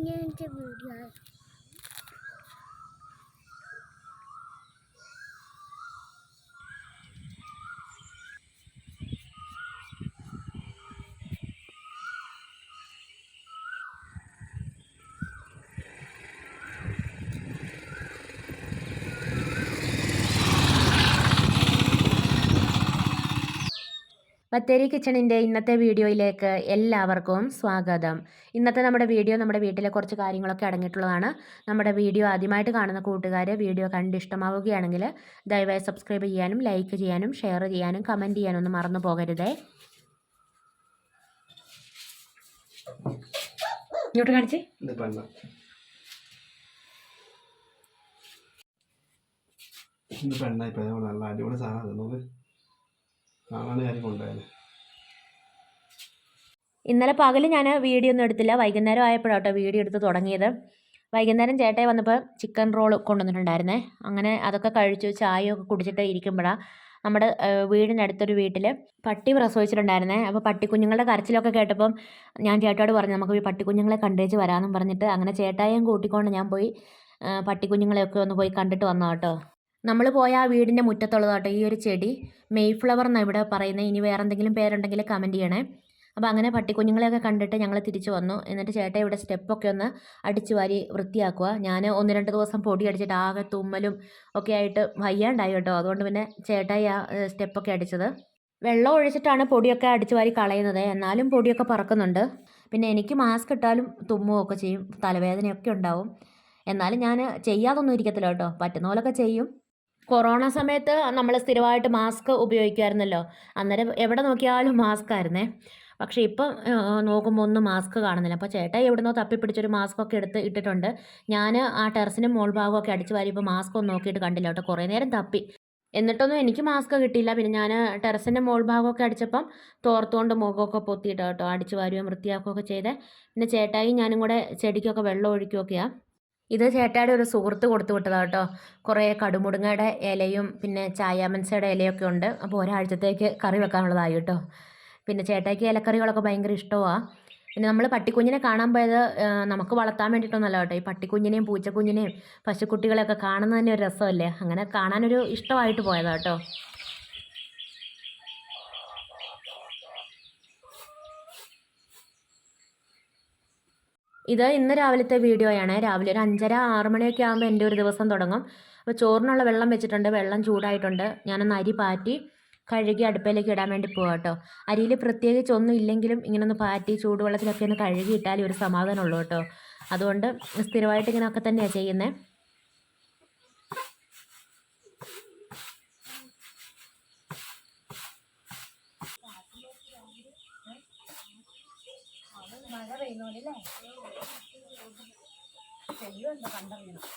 ഇങ്ങനത്തെ വീഡിയോ ബത്തേരി കിച്ചണിന്റെ ഇന്നത്തെ വീഡിയോയിലേക്ക് എല്ലാവർക്കും സ്വാഗതം. ഇന്നത്തെ നമ്മുടെ വീഡിയോ നമ്മുടെ വീട്ടിലെ കുറച്ച് കാര്യങ്ങളൊക്കെ അടങ്ങിയിട്ടുള്ളതാണ്. നമ്മുടെ വീഡിയോ ആദ്യമായിട്ട് കാണുന്ന കൂട്ടുകാർ വീഡിയോ കണ്ട് ഇഷ്ടമാവുകയാണെങ്കിൽ ദയവായി സബ്സ്ക്രൈബ് ചെയ്യാനും ലൈക്ക് ചെയ്യാനും ഷെയർ ചെയ്യാനും കമന്റ് ചെയ്യാനും ഒന്നും മറന്നു പോകരുതേ. ഇങ്ങോട്ട് കാണിച്ചേ. പെണ്ണായി നല്ല അടിപൊളി സാധനം ഇന്നലെ പകൽ ഞാൻ വീഡിയോ ഒന്നും എടുത്തില്ല. വൈകുന്നേരം ആയപ്പോഴാട്ടോ വീഡിയോ എടുത്ത് തുടങ്ങിയത്. വൈകുന്നേരം ചേട്ടായി വന്നപ്പോൾ ചിക്കൻ റോൾ കൊണ്ടുവന്നിട്ടുണ്ടായിരുന്നേ. അങ്ങനെ അതൊക്കെ കഴിച്ചു ചായയൊക്കെ കുടിച്ചിട്ട് ഇരിക്കുമ്പോഴാണ് നമ്മുടെ വീടിനടുത്തൊരു വീട്ടിൽ പട്ടി പ്രസവിച്ചിട്ടുണ്ടായിരുന്നേ. അപ്പോൾ പട്ടിക്കുഞ്ഞുങ്ങളുടെ കരച്ചിലൊക്കെ കേട്ടപ്പം ഞാൻ ചേട്ടായോട് പറഞ്ഞു നമുക്ക് ഈ പട്ടിക്കുഞ്ഞുങ്ങളെ കണ്ടേച്ച് വരാമെന്നും പറഞ്ഞിട്ട്. അങ്ങനെ ചേട്ടായും കൂട്ടിക്കൊണ്ട് ഞാൻ പോയി പട്ടിക്കുഞ്ഞുങ്ങളെയൊക്കെ ഒന്ന് പോയി കണ്ടിട്ട് വന്നു കേട്ടോ. നമ്മൾ പോയ ആ വീടിന്റെ മുറ്റത്തുള്ളതാട്ടോ ഈ ഒരു ചെടി. മെയ് ഫ്ലവർ എന്നാണ് ഇവിടെ പറയുന്നത്. ഇനി വേറെ എന്തെങ്കിലും പേരുണ്ടെങ്കിൽ കമന്റ് ചെയ്യണേ. അപ്പോൾ അങ്ങനെ പട്ടിക്കുഞ്ഞുങ്ങളെയൊക്കെ കണ്ടിട്ട് ഞങ്ങൾ തിരിച്ചു വന്നു. എന്നിട്ട് ചേട്ടൻ ഇവിടെ സ്റ്റെപ്പൊക്കെ ഒന്ന് അടിച്ചു വാരി വൃത്തിയാക്കുക. ഞാൻ ഒന്ന് രണ്ട് ദിവസം പൊടി അടിച്ചിട്ട് ആകെ തുമ്മലും ഒക്കെ ആയിട്ട് വയ്യാണ്ടായി കേട്ടോ. അതുകൊണ്ട് പിന്നെ ചേട്ടായി ആ സ്റ്റെപ്പൊക്കെ അടിച്ചത്. വെള്ളം ഒഴിച്ചിട്ടാണ് പൊടിയൊക്കെ അടിച്ചു വാരി കളയുന്നത്. എന്നാലും പൊടിയൊക്കെ പറക്കുന്നുണ്ട്. പിന്നെ എനിക്ക് മാസ്ക് ഇട്ടാലും തുമ്മുകയൊക്കെ ചെയ്യും. തലവേദനയൊക്കെ ഉണ്ടാവും. എന്നാലും ഞാൻ ചെയ്യാതൊന്നും ഇരിക്കത്തില്ല കേട്ടോ. പറ്റുന്ന പോലൊക്കെ ചെയ്യും. കൊറോണ സമയത്ത് നമ്മൾ സ്ഥിരമായിട്ട് മാസ്ക് ഉപയോഗിക്കുമായിരുന്നല്ലോ അന്നേരം എവിടെ നോക്കിയാലും മാസ്ക് ആയിരുന്നേ പക്ഷേ ഇപ്പം നോക്കുമ്പോൾ ഒന്നും മാസ്ക് കാണുന്നില്ല. അപ്പോൾ ചേട്ടായി എവിടുന്നോ തപ്പിപ്പിടിച്ചൊരു മാസ്ക് ഒക്കെ എടുത്ത് ഇട്ടിട്ടുണ്ട്. ഞാൻ ആ ടെറസിന്റെ മോൾ ഭാഗമൊക്കെ അടിച്ച് വാരിയപ്പോൾ മാസ്ക് ഒന്നും നോക്കിയിട്ട് കണ്ടില്ല കേട്ടോ. കുറേ നേരം തപ്പി. എന്നിട്ടൊന്നും എനിക്ക് മാസ്ക് കിട്ടിയില്ല. പിന്നെ ഞാൻ ടെറസിന്റെ മോൾ ഭാഗമൊക്കെ അടിച്ചപ്പം തോർത്തുകൊണ്ട് മുഖമൊക്കെ പൊത്തിയിട്ട് കേട്ടോ. അടിച്ച് വാരുകയും വൃത്തിയാക്കുകയൊക്കെ ചെയ്തേ. പിന്നെ ചേട്ടായി ഞാനും കൂടെ ചെടിക്കൊക്കെ വെള്ളം ഒഴിക്കുകയൊക്കെയാണ് ഇത് ചേട്ടായുടെ ഒരു സുഹൃത്ത് കൊടുത്തു വിട്ടതാണ് കേട്ടോ കുറേ കടുമുടുങ്ങയുടെ ഇലയും പിന്നെ ചായാമൻസയുടെ ഇലയൊക്കെ ഉണ്ട്. അപ്പോൾ ഒരാഴ്ചത്തേക്ക് കറി വെക്കാനുള്ളതായി കേട്ടോ പിന്നെ ചേട്ടായിക്ക് ഇലക്കറികളൊക്കെ ഭയങ്കര ഇഷ്ടമാണ് പിന്നെ നമ്മൾ പട്ടിക്കുഞ്ഞിനെ കാണാൻ പോയത് നമുക്ക് വളർത്താൻ വേണ്ടിയിട്ടൊന്നല്ല കേട്ടോ ഈ പട്ടിക്കുഞ്ഞിനെയും പൂച്ചക്കുഞ്ഞിനെയും പശുക്കുട്ടികളെയൊക്കെ കാണുന്നത് തന്നെ ഒരു രസമല്ലേ? അങ്ങനെ കാണാനൊരു ഇഷ്ടമായിട്ട് പോയതാണ് കേട്ടോ ഇത് ഇന്ന് രാവിലത്തെ വീഡിയോയാണ് രാവിലെ ഒരു അഞ്ചര ആറ് മണിയൊക്കെ ആകുമ്പോൾ എന്റെ ഒരു ദിവസം തുടങ്ങും. അപ്പോൾ ചോറിനുള്ള വെള്ളം വെച്ചിട്ടുണ്ട്. വെള്ളം ചൂടായിട്ടുണ്ട്. ഞാനൊന്ന് അരി പാറ്റി കഴുകി അടുപ്പിലേക്ക് ഇടാൻ വേണ്ടി പോകാം കേട്ടോ അരിയിൽ പ്രത്യേകിച്ച് ഒന്നും ഇല്ലെങ്കിലും ഇങ്ങനെ ഒന്ന് പാറ്റി ചൂടുവെള്ളത്തിലൊക്കെ ഒന്ന് കഴുകി ഇട്ടാലേ ഒരു സമാധാനമുള്ളൂ കേട്ടോ അതുകൊണ്ട് സ്ഥിരമായിട്ട് ഇങ്ങനെയൊക്കെ തന്നെയാണ് ചെയ്യുന്നത് தெரியும் இந்த பண்டம் வேணும்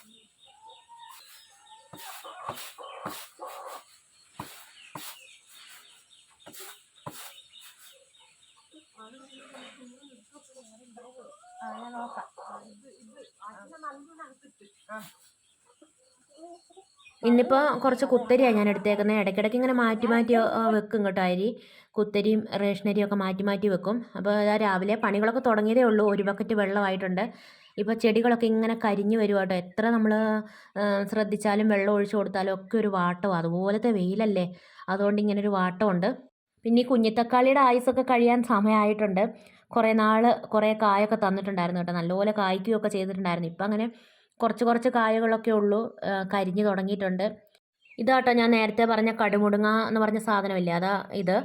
நோக்கா இது இது அச்சன் அல்லு நடத்துட்டு ஆ ഇന്നിപ്പോൾ കുറച്ച് കുത്തരിയാണ് ഞാൻ എടുത്തേക്കുന്നത് ഇടയ്ക്കിടയ്ക്ക് ഇങ്ങനെ മാറ്റി മാറ്റി വെക്കും കേട്ടോ അരി. കുത്തരിയും റേഷനരിയും ഒക്കെ മാറ്റി മാറ്റി വെക്കും. അപ്പോൾ അതാ രാവിലെ പണികളൊക്കെ തുടങ്ങിയതേ ഉള്ളൂ. ഒരു ബക്കറ്റ് വെള്ളമായിട്ടുണ്ട്. ഇപ്പോൾ ചെടികളൊക്കെ ഇങ്ങനെ കരിഞ്ഞു വരും കേട്ടോ. എത്ര നമ്മൾ ശ്രദ്ധിച്ചാലും വെള്ളം ഒഴിച്ചു കൊടുത്താലും ഒക്കെ ഒരു വാട്ടമാണ് അതുപോലത്തെ വെയിലല്ലേ. അതുകൊണ്ട് ഇങ്ങനെ ഒരു വാട്ടമുണ്ട്. പിന്നെ ഈ കുഞ്ഞിത്തക്കാളിയുടെ ആയുസൊക്കെ കഴിയാൻ സമയമായിട്ടുണ്ട് കുറേ നാൾ കുറേ കായൊക്കെ തന്നിട്ടുണ്ടായിരുന്നു കേട്ടോ. നല്ലപോലെ കായ്ക്കുകയൊക്കെ ചെയ്തിട്ടുണ്ടായിരുന്നു. ഇപ്പം അങ്ങനെ കുറച്ച് കുറച്ച് കായകളൊക്കെ ഉള്ളൂ ആ, കരിഞ്ഞു തുടങ്ങിയിട്ടുണ്ട്. ഇതാട്ടോ ഞാൻ നേരത്തെ പറഞ്ഞ കടുമുടുങ്ങ എന്ന് പറഞ്ഞ സാധനമില്ലേ? അതാ ഇത്.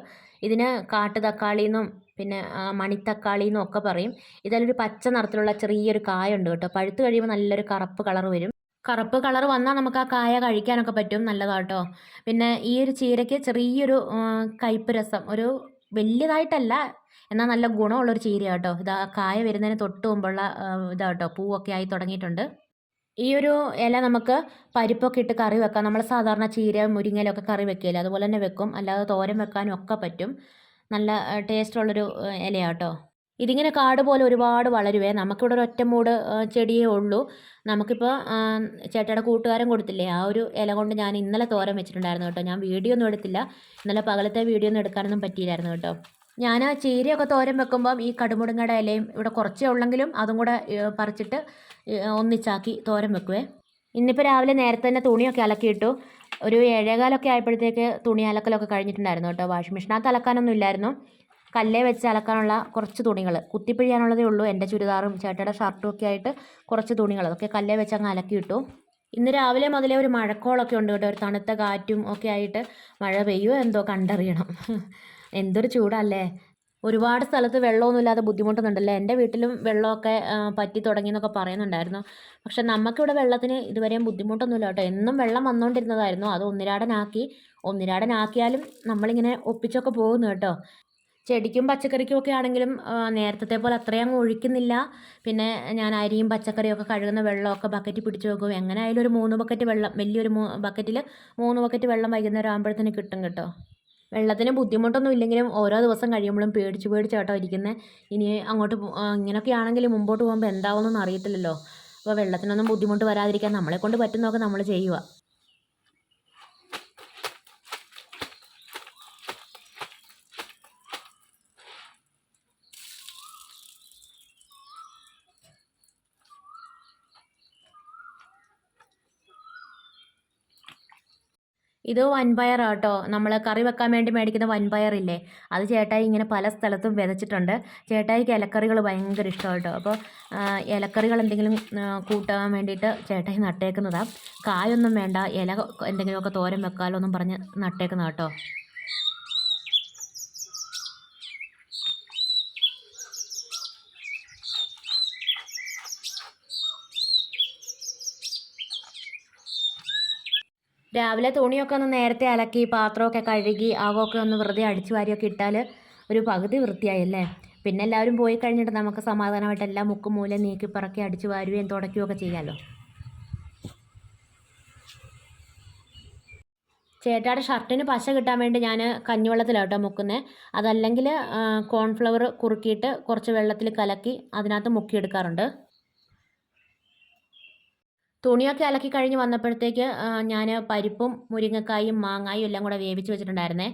ഇതിന് കാട്ടു തക്കാളി എന്നും പിന്നെ ആ, മണിത്തക്കാളി എന്നും ഒക്കെ പറയും. ഇതിലൊരു പച്ച നിറത്തിലുള്ള ചെറിയൊരു കായുണ്ട് കേട്ടോ. പഴുത്ത് കഴിയുമ്പോൾ നല്ലൊരു കറുപ്പ് കളർ വരും. കറുപ്പ് കളർ വന്നാൽ നമുക്ക് ആ കായ കഴിക്കാനൊക്കെ പറ്റും. നല്ലതാട്ടോ. പിന്നെ ഈ ഒരു ചീരയ്ക്ക് ചെറിയൊരു ആ, കയ്പ്പ് രസം. ഒരു വലിയതായിട്ടല്ല എന്നാൽ നല്ല ഗുണമുള്ളൊരു ചീര കേട്ടോ ഇതാ കായ വരുന്നതിന് തൊട്ട് മുമ്പുള്ള ആ, ഇതാട്ടോ. പൂവൊക്കെ ആയി തുടങ്ങിയിട്ടുണ്ട്. ഈ ഒരു ഇല നമുക്ക് പരിപ്പൊക്കെ ഇട്ട് കറി വെക്കാം. നമ്മൾ സാധാരണ ചീര മുരിങ്ങയിലൊക്കെ കറി വെക്കില്ല? അതുപോലെ തന്നെ വെക്കും. അല്ലാതെ തോരൻ വെക്കാനും ഒക്കെ പറ്റും. നല്ല ടേസ്റ്റുള്ളൊരു ഇലയാണ് കേട്ടോ ഇതിങ്ങനെ കാട് പോലെ ഒരുപാട് വളരുവേ. നമുക്കിവിടെ ഒരു ഒറ്റമൂട് ചെടിയേ ഉള്ളൂ. നമുക്കിപ്പോൾ ചേട്ടയുടെ കൂട്ടുകാരൻ കൊടുത്തില്ലേ? ആ ഒരു ഇല കൊണ്ട് ഞാൻ ഇന്നലെ തോരൻ വെച്ചിട്ടുണ്ടായിരുന്നു കേട്ടോ. ഞാൻ വീഡിയോ ഒന്നും എടുത്തില്ല. ഇന്നലെ പകലത്തെ വീഡിയോ ഒന്നും എടുക്കാനൊന്നും പറ്റിയില്ലായിരുന്നു കേട്ടോ. ഞാൻ ആ ചീരയൊക്കെ തോരം വെക്കുമ്പം ഈ കടുമുടുങ്ങയുടെ ഇലയും ഇവിടെ കുറച്ചേ ഉള്ളെങ്കിലും അതും കൂടെ പറിച്ചിട്ട് ഒന്നിച്ചാക്കി തോരം വെക്കുവേ. ഇന്നിപ്പോൾ രാവിലെ നേരത്തെ തന്നെ തുണിയൊക്കെ അലക്കിയിട്ടു. ഒരു ഏഴേകാലൊക്കെ ആയപ്പോഴത്തേക്ക് തുണി അലക്കലൊക്കെ കഴിഞ്ഞിട്ടുണ്ടായിരുന്നു കേട്ടോ. വാഷിംഗ് മെഷീനകത്ത് അലക്കാനൊന്നും ഇല്ലായിരുന്നു. കല്ലേ വെച്ച് അലക്കാനുള്ള കുറച്ച് തുണികൾ കുത്തിപ്പിഴിയാനുള്ളതേ ഉള്ളൂ. എന്റെ ചുരിദാറും ചേട്ടയുടെ ഷർട്ടും ഒക്കെ ആയിട്ട് കുറച്ച് തുണികൾ അതൊക്കെ കല്ലേ വെച്ച് അങ്ങ് അലക്കിയിട്ടു. ഇന്ന് രാവിലെ മുതലേ ഒരു മഴക്കോളൊക്കെ ഉണ്ട് കേട്ടോ. ഒരു തണുത്ത കാറ്റും ഒക്കെ ആയിട്ട് മഴ പെയ്യുമോ എന്തോ കണ്ടറിയണം. എന്തൊരു ചൂടല്ലേ? ഒരുപാട് സ്ഥലത്ത് വെള്ളമൊന്നുമില്ലാതെ ബുദ്ധിമുട്ടുന്നുണ്ടല്ലേ? എന്റെ വീട്ടിലും വെള്ളമൊക്കെ പറ്റി തുടങ്ങി എന്നൊക്കെ പറയുന്നുണ്ടായിരുന്നു. പക്ഷെ നമുക്കിവിടെ വെള്ളത്തിന് ഇതുവരെയും ബുദ്ധിമുട്ടൊന്നുമില്ല കേട്ടോ. എന്നും വെള്ളം വന്നുകൊണ്ടിരുന്നതായിരുന്നു അത് ഒന്നിരാടനാക്കി. ഒന്നിരാടനാക്കിയാലും നമ്മളിങ്ങനെ ഒപ്പിച്ചൊക്കെ പോകുന്നു കേട്ടോ. ചെടിക്കും പച്ചക്കറിക്കും ഒക്കെ ആണെങ്കിലും നേരത്തെ പോലെ അത്രയും ഒഴിക്കുന്നില്ല. പിന്നെ ഞാൻ അരിയും പച്ചക്കറിയും ഒക്കെ കഴുകുന്ന വെള്ളമൊക്കെ ബക്കറ്റിൽ പിടിച്ചു വെക്കും. എങ്ങനെ ആയാലും ഒരു മൂന്ന് ബക്കറ്റ് വെള്ളം വലിയൊരു ബക്കറ്റിൽ മൂന്ന് ബക്കറ്റ് വെള്ളം വൈകുന്നേരം ആകുമ്പോഴത്തേന് കിട്ടും കേട്ടോ. വെള്ളത്തിന് ബുദ്ധിമുട്ടൊന്നും ഇല്ലെങ്കിലും ഓരോ ദിവസം കഴിയുമ്പോഴും പേടിച്ച് പേടിച്ച് കേട്ടോ ഇരിക്കുന്നത് ഇനി അങ്ങോട്ട് ഇങ്ങനെയൊക്കെ ആണെങ്കിൽ മുമ്പോട്ട് പോകുമ്പോൾ എന്താവുമെന്നൊന്നും അറിയത്തില്ലല്ലോ. അപ്പോൾ വെള്ളത്തിനൊന്നും ബുദ്ധിമുട്ട് വരാതിരിക്കാൻ നമ്മളെ കൊണ്ട് പറ്റുന്നതൊക്കെ നമ്മൾ ചെയ്യുക ഇത് വൻപയർ കേട്ടോ നമ്മൾ കറി വെക്കാൻ വേണ്ടി മേടിക്കുന്ന വൻപയറില്ലേ അത് ചേട്ടായി ഇങ്ങനെ പല സ്ഥലത്തും വിതച്ചിട്ടുണ്ട്. ചേട്ടായിക്ക് ഇലക്കറികൾ ഭയങ്കര ഇഷ്ടമാണ് കേട്ടോ അപ്പോൾ ഇലക്കറികൾ എന്തെങ്കിലും കൂട്ടാൻ വേണ്ടിയിട്ട് ചേട്ടായി നട്ടേക്കുന്നതാണ് കായൊന്നും വേണ്ട. ഇല എന്തെങ്കിലുമൊക്കെ തോരൻ വെക്കാലോ എന്നും പറഞ്ഞ് നട്ടേക്കുന്ന കേട്ടോ രാവിലെ തുണിയൊക്കെ ഒന്ന് നേരത്തെ അലക്കി പാത്രമൊക്കെ കഴുകി ആകമൊക്കെ ഒന്ന് വെറുതെ അടിച്ചു വാരിയൊക്കെ ഇട്ടാൽ ഒരു പകുതി വൃത്തിയായല്ലേ? പിന്നെ എല്ലാവരും പോയി കഴിഞ്ഞിട്ട് നമുക്ക് സമാധാനമായിട്ട് എല്ലാം മുക്കും മൂലം നീക്കി പറക്കി അടിച്ചു വാരുകയും തുടയ്ക്കുകയും ഒക്കെ ചെയ്യാമല്ലോ ചേട്ടാടെ ഷർട്ടിന് പശ കിട്ടാൻ വേണ്ടി ഞാൻ കഞ്ഞിവെള്ളത്തിലാണ് കേട്ടോ മുക്കുന്നത് അതല്ലെങ്കിൽ കോൺഫ്ലവർ കുറുക്കിയിട്ട് കുറച്ച് വെള്ളത്തിൽ കലക്കി അതിനകത്ത് മുക്കിയെടുക്കാറുണ്ട്. തുണിയൊക്കെ അലക്കി കഴിഞ്ഞ് വന്നപ്പോഴത്തേക്ക് ഞാൻ പരിപ്പും മുരിങ്ങക്കായും മാങ്ങായും എല്ലാം കൂടെ വേവിച്ച് വെച്ചിട്ടുണ്ടായിരുന്നേ.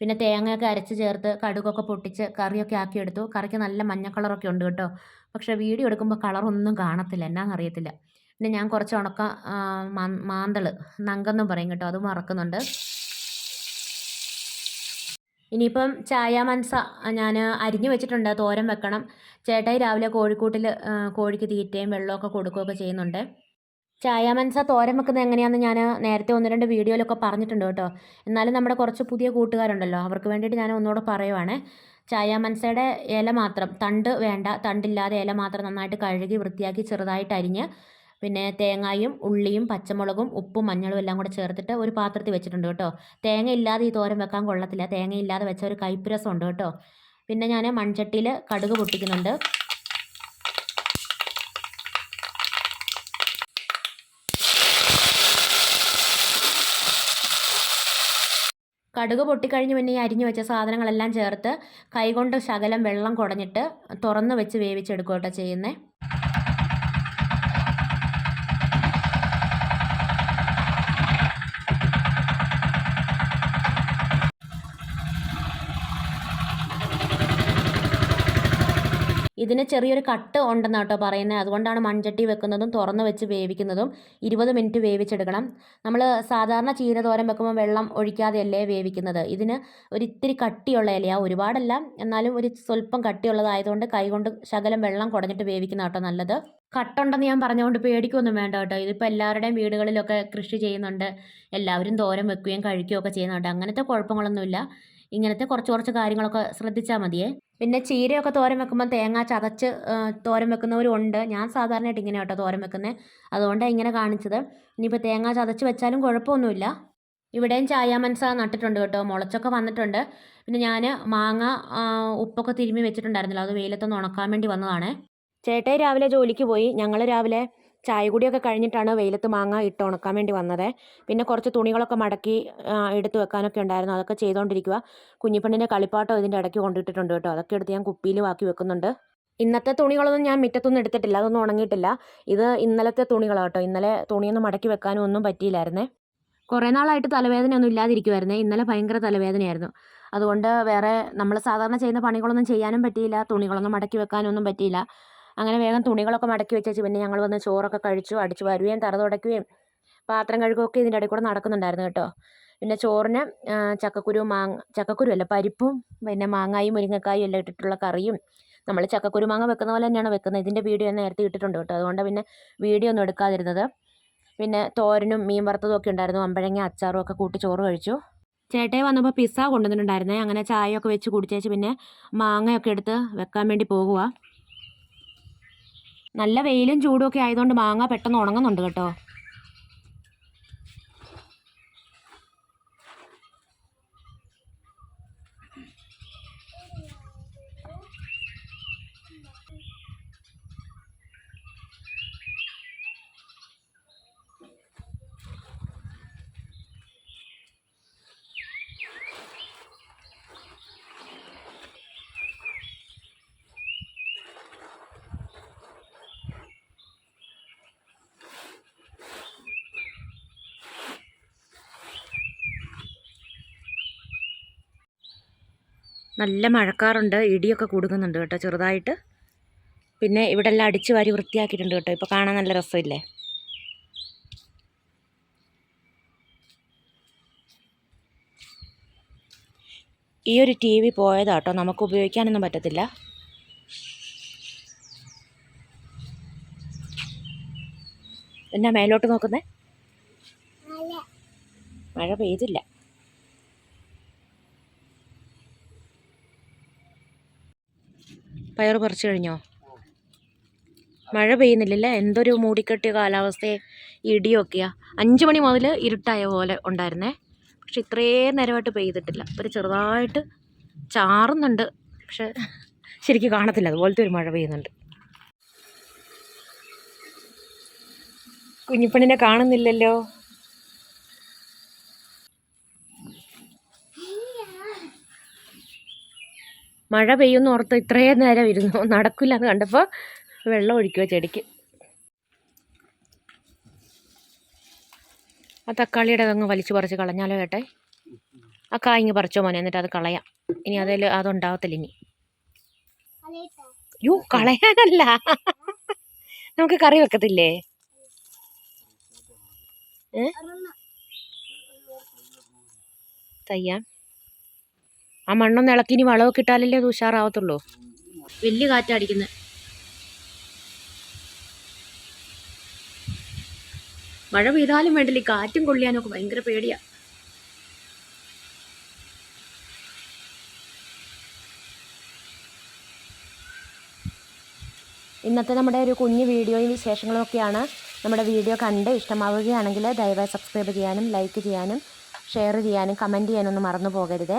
പിന്നെ തേങ്ങയൊക്കെ അരച്ച് ചേർത്ത് കടുകൊക്കെ പൊട്ടിച്ച് കറിയൊക്കെ ആക്കിയെടുത്തു. കറിക്ക് നല്ല മഞ്ഞ കളറൊക്കെ ഉണ്ട് കേട്ടോ. പക്ഷെ വീഡിയോ എടുക്കുമ്പോൾ കളറൊന്നും കാണത്തില്ല. എന്നാണെന്നറിയത്തില്ല പിന്നെ ഞാൻ കുറച്ച് ഉണക്ക മാന്തൾ നങ്കെന്നും പറയും കേട്ടോ. അത് മറക്കുന്നുണ്ട്. ഇനിയിപ്പം ചായ മൻസ ഞാൻ അരിഞ്ഞു വെച്ചിട്ടുണ്ട്. തോരൻ വെക്കണം. ചേട്ടായി രാവിലെ കോഴിക്കൂട്ടിൽ കോഴിക്ക് തീറ്റയും വെള്ളമൊക്കെ കൊടുക്കുകയൊക്കെ ചെയ്യുന്നുണ്ട്. ചായ മനസ തോരൻ വെക്കുന്നത് എങ്ങനെയാണെന്ന് ഞാൻ നേരത്തെ ഒന്ന് രണ്ട് വീഡിയോയിലൊക്കെ പറഞ്ഞിട്ടുണ്ട് കേട്ടോ. എന്നാലും നമ്മുടെ കുറച്ച് പുതിയ കൂട്ടുകാരുണ്ടല്ലോ അവർക്ക് വേണ്ടിയിട്ട് ഞാൻ ഒന്നുകൂടെ പറയുവാണ്. ചായ മനസയുടെ ഇല മാത്രം തണ്ട് വേണ്ട തണ്ടില്ലാതെ ഇല മാത്രം നന്നായിട്ട് കഴുകി വൃത്തിയാക്കി ചെറുതായിട്ട് അരിഞ്ഞ് പിന്നെ തേങ്ങായും ഉള്ളിയും പച്ചമുളകും ഉപ്പും മഞ്ഞളും എല്ലാം കൂടെ ചേർത്തിട്ട് ഒരു പാത്രത്തിൽ വെച്ചിട്ടുണ്ട് കേട്ടോ. തേങ്ങ ഇല്ലാതെ ഈ തോരൻ വെക്കാൻ കൊള്ളത്തില്ല. തേങ്ങയില്ലാതെ വെച്ച ഒരു കയ്പ്പ് രസം ഉണ്ട് കേട്ടോ. പിന്നെ ഞാൻ മൺചട്ടിയിൽ കടുക് പൊട്ടിക്കുന്നുണ്ട്. കടുക് പൊട്ടിക്കഴിഞ്ഞ് പിന്നെ ഈ അരിഞ്ഞു വെച്ച സാധനങ്ങളെല്ലാം ചേർത്ത് കൈകൊണ്ട് ശകലം വെള്ളം കുടഞ്ഞിട്ട് തുറന്ന് വെച്ച് വേവിച്ചെടുക്കുക ചെയ്യുന്നത് ഇതിന് ചെറിയൊരു കട്ട് ഉണ്ടെന്നാണ് കേട്ടോ പറയുന്നത് അതുകൊണ്ടാണ് മൺചട്ടി വെക്കുന്നതും തുറന്ന് വെച്ച് വേവിക്കുന്നതും ഇരുപത് മിനിറ്റ് വേവിച്ചെടുക്കണം. നമ്മൾ സാധാരണ ചീര തോരൻ വെക്കുമ്പോൾ വെള്ളം ഒഴിക്കാതെയല്ലേ വേവിക്കുന്നത്. ഇതിന് ഒരു ഇത്തിരി കട്ടിയുള്ള ഇലയാണ് ഒരുപാടല്ല. എന്നാലും ഒരു സ്വല്പം കട്ടിയുള്ളതായതുകൊണ്ട് കൈകൊണ്ട് ശകലം വെള്ളം കുടഞ്ഞിട്ട് വേവിക്കുന്ന കേട്ടോ നല്ലത്. കട്ടുണ്ടെന്ന് ഞാൻ പറഞ്ഞുകൊണ്ട് പേടിക്കൊന്നും വേണ്ട കേട്ടോ ഇതിപ്പോൾ എല്ലാവരുടെയും വീടുകളിലൊക്കെ കൃഷി ചെയ്യുന്നുണ്ട്. എല്ലാവരും തോരൻ വെക്കുകയും കഴിക്കുകയും ഒക്കെ ചെയ്യുന്നുണ്ട്. അങ്ങനത്തെ കുഴപ്പങ്ങളൊന്നുമില്ല. ഇങ്ങനത്തെ കുറച്ച് കുറച്ച് കാര്യങ്ങളൊക്കെ ശ്രദ്ധിച്ചാൽ മതിയേ. പിന്നെ ചീരയൊക്കെ തോരൻ വെക്കുമ്പോൾ തേങ്ങ ചതച്ച് തോരം തോരൻ വെക്കുന്നവരും ഉണ്ട് ഞാൻ സാധാരണയായിട്ട് ഇങ്ങനെ കേട്ടോ തോരൻ വെക്കുന്നത് അതുകൊണ്ടാണ് ഇങ്ങനെ കാണിച്ചത്. ഇനിയിപ്പോൾ തേങ്ങ ചതച്ച് വെച്ചാലും കുഴപ്പമൊന്നുമില്ല. ഇവിടെയും ചായ മനസ്സ നട്ടിട്ടുണ്ട് കേട്ടോ. മുളച്ചൊക്കെ വന്നിട്ടുണ്ട്. പിന്നെ ഞാൻ മാങ്ങ ഉപ്പൊക്കെ തിരുമ്മി വെച്ചിട്ടുണ്ടായിരുന്നല്ലോ. അത് വെയിലത്തൊന്ന് ഉണക്കാൻ വേണ്ടി വന്നതാണ്. ചേട്ടായി രാവിലെ ജോലിക്ക് പോയി. ഞങ്ങൾ രാവിലെ ചായ കുടിയൊക്കെ കഴിഞ്ഞിട്ടാണ് വെയിലത്ത് മാങ്ങ ഇട്ട് ഉണക്കാൻ വേണ്ടി വന്നത്. പിന്നെ കുറച്ച് തുണികളൊക്കെ മടക്കി എടുത്ത് വെക്കാനൊക്കെ ഉണ്ടായിരുന്നു. അതൊക്കെ ചെയ്തുകൊണ്ടിരിക്കുക കുഞ്ഞിപ്പെണ്ണിന്റെ കളിപ്പാട്ടം ഇതിന്റെ ഇടയ്ക്ക് കൊണ്ടിട്ടിട്ടുണ്ട് കേട്ടോ. അതൊക്കെ എടുത്ത് ഞാൻ കുപ്പിയിൽ വാക്കി വെക്കുന്നുണ്ട്. ഇന്നത്തെ തുണികളൊന്നും ഞാൻ മുറ്റത്തൊന്നും എടുത്തിട്ടില്ല. അതൊന്നും ഉണങ്ങിയിട്ടില്ല. ഇത് ഇന്നലത്തെ തുണികളാണ് കേട്ടോ. ഇന്നലെ തുണിയൊന്നും മടക്കി വെക്കാനും ഒന്നും പറ്റിയില്ലായിരുന്നേ. കുറേ നാളായിട്ട് തലവേദനയൊന്നും ഇല്ലാതിരിക്കുമായിരുന്നേ ഇന്നലെ ഭയങ്കര തലവേദനയായിരുന്നു. അതുകൊണ്ട് വേറെ നമ്മൾ സാധാരണ ചെയ്യുന്ന പണികളൊന്നും ചെയ്യാനും പറ്റിയില്ല. തുണികളൊന്നും മടക്കി വെക്കാനൊന്നും പറ്റിയില്ല. അങ്ങനെ വേഗം തുണികളൊക്കെ മടക്കി വെച്ചേച്ച് പിന്നെ ഞങ്ങൾ വന്ന് ചോറൊക്കെ കഴിച്ചു അടിച്ചു വരുകയും തറ തുടയ്ക്കുകയും പാത്രം കഴുകുകയൊക്കെ ഇതിന്റെ ഇടയിൽ കൂടെ നടക്കുന്നുണ്ടായിരുന്നു കേട്ടോ. പിന്നെ ചോറിന് ചക്കക്കുരു മാങ്ങ ചക്കക്കുരു അല്ല പരിപ്പും പിന്നെ മാങ്ങായും മുരിങ്ങക്കായും എല്ലാം ഇട്ടിട്ടുള്ള കറിയും നമ്മൾ ചക്കക്കുരു മാങ്ങ വെക്കുന്ന പോലെ തന്നെയാണ് വെക്കുന്നത്. ഇതിന്റെ വീഡിയോ ഞാൻ നേരത്തെ ഇട്ടിട്ടുണ്ട് കേട്ടോ. അതുകൊണ്ട് പിന്നെ വീഡിയോ ഒന്നും എടുക്കാതിരുന്നത്. പിന്നെ തോരനും മീൻ വറുത്തതും ഒക്കെ ഉണ്ടായിരുന്നു. അമ്പഴങ്ങ അച്ചാറും ഒക്കെ കൂട്ടി ചോറ് കഴിച്ചു. ചേട്ടയെ വന്നപ്പോൾ പിസ്സ കൊണ്ടുവന്നിട്ടുണ്ടായിരുന്നേ. അങ്ങനെ ചായയൊക്കെ വെച്ച് കുടിച്ചേച്ച് പിന്നെ മാങ്ങയൊക്കെ എടുത്ത് വെക്കാൻ വേണ്ടി പോകുക നല്ല വെയിലും ചൂടും ഒക്കെ ആയതുകൊണ്ട് മാങ്ങ പെട്ടെന്ന് ഉണങ്ങുന്നുണ്ട് കേട്ടോ. നല്ല മഴക്കാറുണ്ട് ഇടിയൊക്കെ കൊടുക്കുന്നുണ്ട് കേട്ടോ ചെറുതായിട്ട്. പിന്നെ ഇവിടെ എല്ലാം അടിച്ചു വാരി വൃത്തിയാക്കിയിട്ടുണ്ട് കേട്ടോ. ഇപ്പോൾ കാണാൻ നല്ല രസമില്ലേ? ഈ ഒരു ടി വി പോയതാട്ടോ നമുക്ക് ഉപയോഗിക്കാനൊന്നും പറ്റത്തില്ല. എന്നാ മേലോട്ട് നോക്കുന്നേ? മഴ പെയ്തില്ല. പയർ പറിച്ചു കഴിഞ്ഞോ? മഴ പെയ്യുന്നില്ലല്ലേ? എന്തൊരു മൂടിക്കെട്ടിയ കാലാവസ്ഥയെ ഇടിയൊക്കെയാ. അഞ്ച് മണി മുതൽ ഇരുട്ടായ പോലെ ഉണ്ടായിരുന്നേ. പക്ഷെ ഇത്രയും നേരമായിട്ട് പെയ്തിട്ടില്ല. ഒരു ചെറുതായിട്ട് ചാറുന്നുണ്ട്. പക്ഷെ ശരിക്കും കാണത്തില്ല. അതുപോലത്തെ ഒരു മഴ പെയ്യുന്നുണ്ട്. കുഞ്ഞിപ്പെണ്ണിനെ കാണുന്നില്ലല്ലോ. മഴ പെയ്യുമെന്ന് ഓർത്ത് ഇത്രയും നേരം ഇരുന്നു നടക്കില്ല എന്ന് കണ്ടപ്പോൾ വെള്ളം ഒഴിക്കുക ചെടിക്ക്. ആ തക്കാളിയുടെ അതങ്ങ് വലിച്ചു പറിച്ച് കളഞ്ഞാലോ കേട്ടെ ആ കായ് പറിച്ചോ മോനെ എന്നിട്ട് അത് കളയാം. ഇനി അതിൽ അതുണ്ടാവത്തില്ല ഇനി. യോ കളയാനല്ല. നമുക്ക് കറി വെക്കത്തില്ലേ? തയ്യാ. ആ മണ്ണൊന്ന് ഇളക്കി ഇനി വളമൊക്കെ ഇട്ടാലല്ലേ അത് ഉഷാറാവത്തുള്ളൂ. വലിയ കാറ്റടിക്കുന്നത് മഴ പെയ്താലും വേണ്ടില്ല? ഈ കാറ്റും കൊള്ളിയാനൊക്കെ ഭയങ്കര പേടിയാ. ഇന്നത്തെ നമ്മുടെ ഒരു കുഞ്ഞു വീഡിയോയും വിശേഷങ്ങളും ഒക്കെയാണ് നമ്മുടെ വീഡിയോ കണ്ട് ഇഷ്ടമാവുകയാണെങ്കിൽ ദയവായി സബ്സ്ക്രൈബ് ചെയ്യാനും ലൈക്ക് ചെയ്യാനും ഷെയർ ചെയ്യാനും കമന്റ് ചെയ്യാനൊന്നും മറന്നു പോകരുത്.